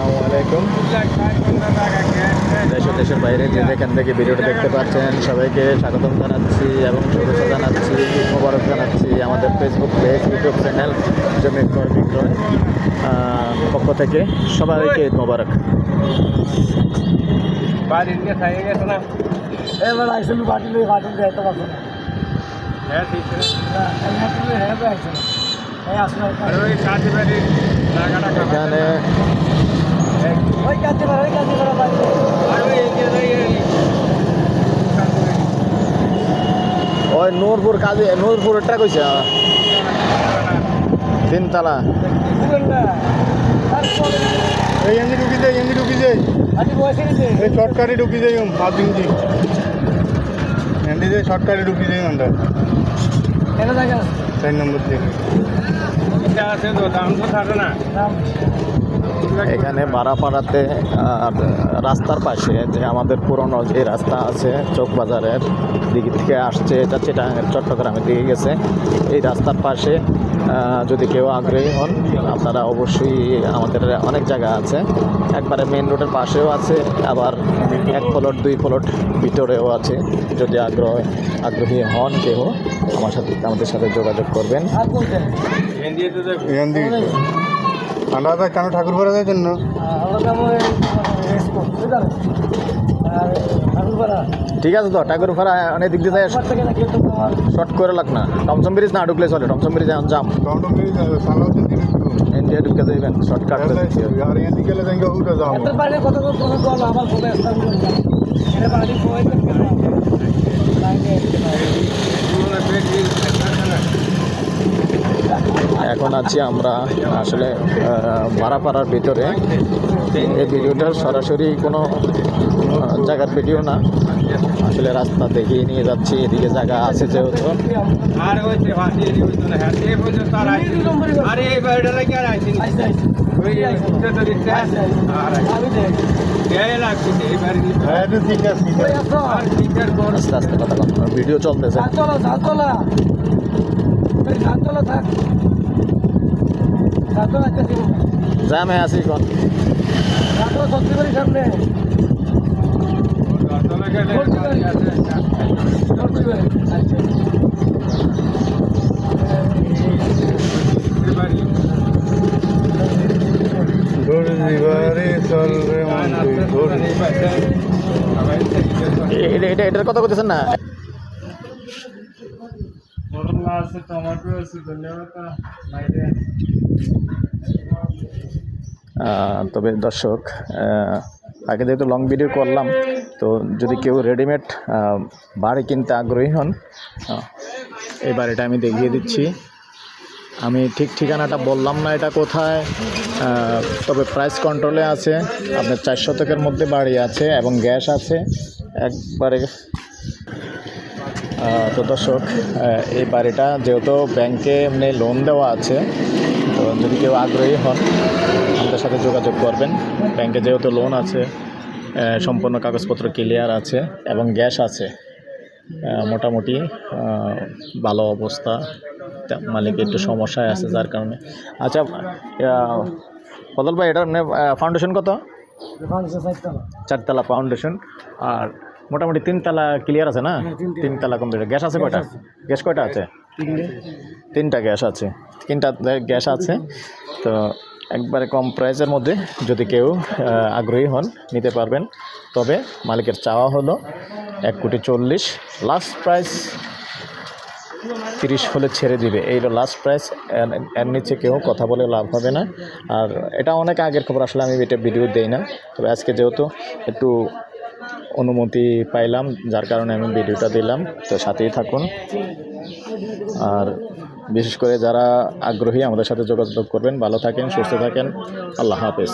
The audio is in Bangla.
আসসালামু আলাইকুম। দেশ দেশের বাইরে যে যেখান থেকে ভিডিওটা দেখতে পাচ্ছেন সবাইকে স্বাগতম জানাচ্ছি এবং শুভেচ্ছা জানাচ্ছি মোবারক জানাচ্ছি আমাদের ফেসবুক পেজ ইউটিউব চ্যানেল জমি ক্রয় বিক্রয় পক্ষ থেকে। সবাইকে ঈদ মোবারক হ্যাঁ ঠিক আছে। এখানে ওই নূরপুর কাজে নূরপুরটা কইছে? তিনতলা। এই এমনি ঢুকি যাই এমনি ঢুকি গেছে এই শর্টকাটে ঢুকি যাই হাত দিনছি এমনি যাই শর্টকাটে ঢুকি যাই আমরা কেন আছে চার নম্বর থেকে। আছে তো দাম তো থাকে না। এখানে বারাপাড়াতে আর রাস্তার পাশে যে আমাদের পুরনো যে রাস্তা আছে চোক বাজারের দিক থেকে আসছে এটা চিটাঙের চট্টগ্রামের দিকে গেছে। এই রাস্তার পাশে যদি কেউ আগ্রহী হন আপনারা অবশ্যই আমাদের অনেক জায়গা আছে। একবারে মেন রোডের পাশেও আছে আবার এক প্লট দুই প্লট ভিতরেও আছে। যদি আগ্রহ আগ্রহী হন কেউ আমার সাথে আমাদের সাথে যোগাযোগ করবেন। ঠান্ডা যায় কেন ঠাকুর ভরা যায় জন্য ঠিক আছে তো ঠাকুর ভাড়া অনেক দিক দিয়ে শর্ট করে লাগ না। টমসম ব্রিজ না ঢুকলে চলে টমসম ব্রিজ এখন জাম ইন্ডিয়া ঢুকে যাইবেন শর্টকাট কত কত কত বল আমার ফোনে একটা বলে এটা বাড়ি বই করতে না লাইনে এখন আছি আমরা? আসলে ভাড়াপাড়ার ভিতরে। এই ভিডিওটা সরাসরি কোনো জায়গার ভিডিও না। আসলে রাস্তা দেখিয়ে নিয়ে যাচ্ছি, এদিকে জায়গা আছে যেহেতু। আর হইছে ভাসি এরি হইতো না হ্যাঁ এই পর্যন্ত তার আইছে আরে এই বাড়িটা লাগে আর আইছে আইসে আইসে ওই উঠতে তো দিচ্ছে আর আমি দেখ এই লাগছে এই বাড়ি হ্যাঁ ঠিক আছে আর টিচার কোন আস্তে আস্তে কথা বলুন ভিডিও চলতেছে জ্যামে আছি বাড়ির সামনে এটা এটা এটার কথা বলতেছেন না? আছে টমেটো আছে ধন্যবাদ তবে দর্শক আগে যেহেতু লং ভিডিও করলাম, তো যদি কেউ রেডিমেড বাড়ি কিনতে আগ্রহী হন এই বাড়িটা আমি দেখিয়ে দিচ্ছি। আমি ঠিক ঠিকানাটা বললাম না এটা কোথায় তবে প্রাইস কন্ট্রোলে আছে, আপনার চার শতকের মধ্যে বাড়ি আছে এবং গ্যাস আছে। একবারে তো দর্শক এই বাড়িটা যেহেতু ব্যাংকে এমনি লোন দেওয়া আছে তো যদি কেউ আগ্রহী হন আমাদের সাথে যোগাযোগ করবেন। ব্যাংকে যেহেতু লোন আছে সম্পূর্ণ কাগজপত্র ক্লিয়ার আছে এবং গ্যাস আছে মোটামুটি ভালো অবস্থা। মালিক একটু সমস্যায় আছে যার কারণে। আচ্ছা ফজল ভাই এটার ফাউন্ডেশন কত? চারতলা ফাউন্ডেশন আর মোটামুটি তিনতলা ক্লিয়ার আছে না? হ্যাঁ, তিনতলা। তিনতলা কমপ্লিট গ্যাস আছে কয়টা? গ্যাস কয়টা আছে? তিনটা। গ্যাস আছে। তিনটা গ্যাস আছে। তো একবারে কম প্রাইসের মধ্যে যদি কেউ আগ্রহী হন নিতে পারবেন। তবে মালিকের চাওয়া হলো এক কোটি চল্লিশ। লাস্ট প্রাইস তিরিশ হলে ছেড়ে দিবে। এই লাস্ট প্রাইস এর নিচে কেউ কথা বলে লাভ হবে না। আর এটা অনেক আগের খবর আসলে আমি এটা ভিডিও দেই না। তবে আজকে যেহেতু একটু অনুমতি পাইলাম, যার কারণে আমি ভিডিওটা দিলাম। তো সাথেই থাকুন। আর বিশেষ করে যারা আগ্রহী, আমাদের সাথে যোগাযোগ করবেন। ভালো থাকেন, সুস্থ থাকেন। আল্লাহ হাফেজ।